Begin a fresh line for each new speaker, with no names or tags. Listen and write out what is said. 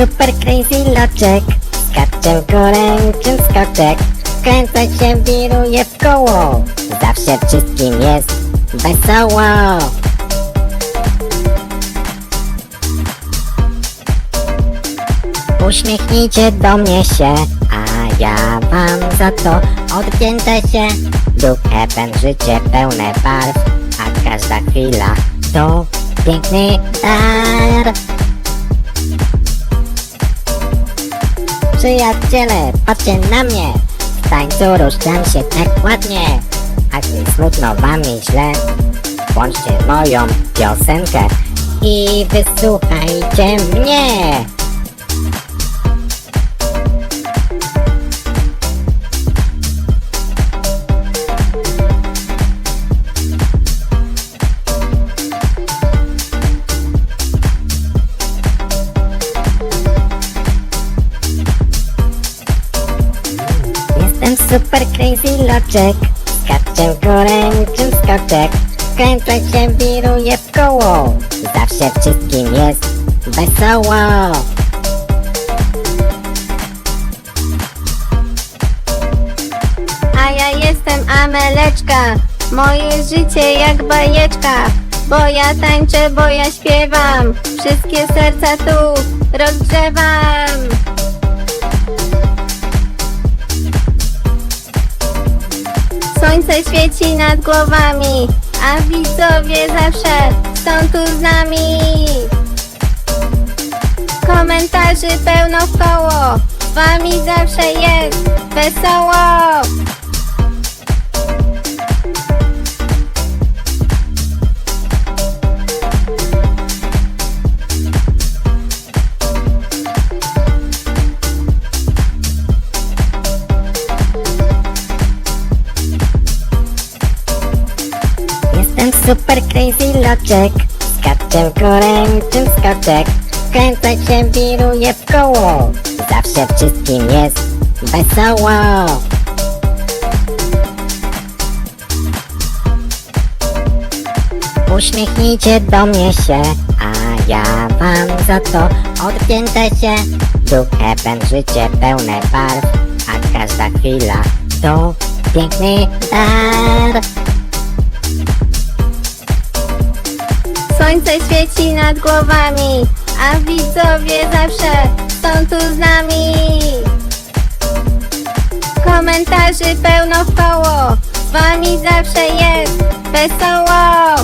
super crazy loczek Skaczem koręczym skoczek Kręcę się, wiruję w koło. Zawsze wszystkim jest wesoło. Uśmiechnijcie do mnie się A ja wam za to odwdzięczę się. Duch heaven, życie pełne barw A każda chwila to piękny dar Przyjaciele, patrzcie na mnie. W tańcu ruszam się tak ładnie A gdy smutno wam i źle Włączcie moją piosenkę I wysłuchajcie mnie super crazy loczek Skaczem koręczym skoczek. Kręcę się, wiruję w koło. Zawsze wszystkim jest wesoło.
A ja jestem Ameleczka. Moje życie jak bajeczka. Bo ja tańczę, bo ja śpiewam. Wszystkie serca tu rozgrzewam Słońce świeci nad głowami A widzowie zawsze są tu z nami. Komentarzy pełno w koło Z wami zawsze jest wesoło
super crazy loczek Skaczem koręczym skoczek Kręcę się, wiruję w koło. Zawsze wszystkim jest wesoło. Uśmiechnijcie do mnie się A ja wam za to odwdzięczę się. Duch heaven, życie pełne barw A każda chwila to piękny dar
Słońce świeci nad głowami, a widzowie zawsze są tu z nami. Komentarzy pełno w koło, z wami zawsze jest wesoło.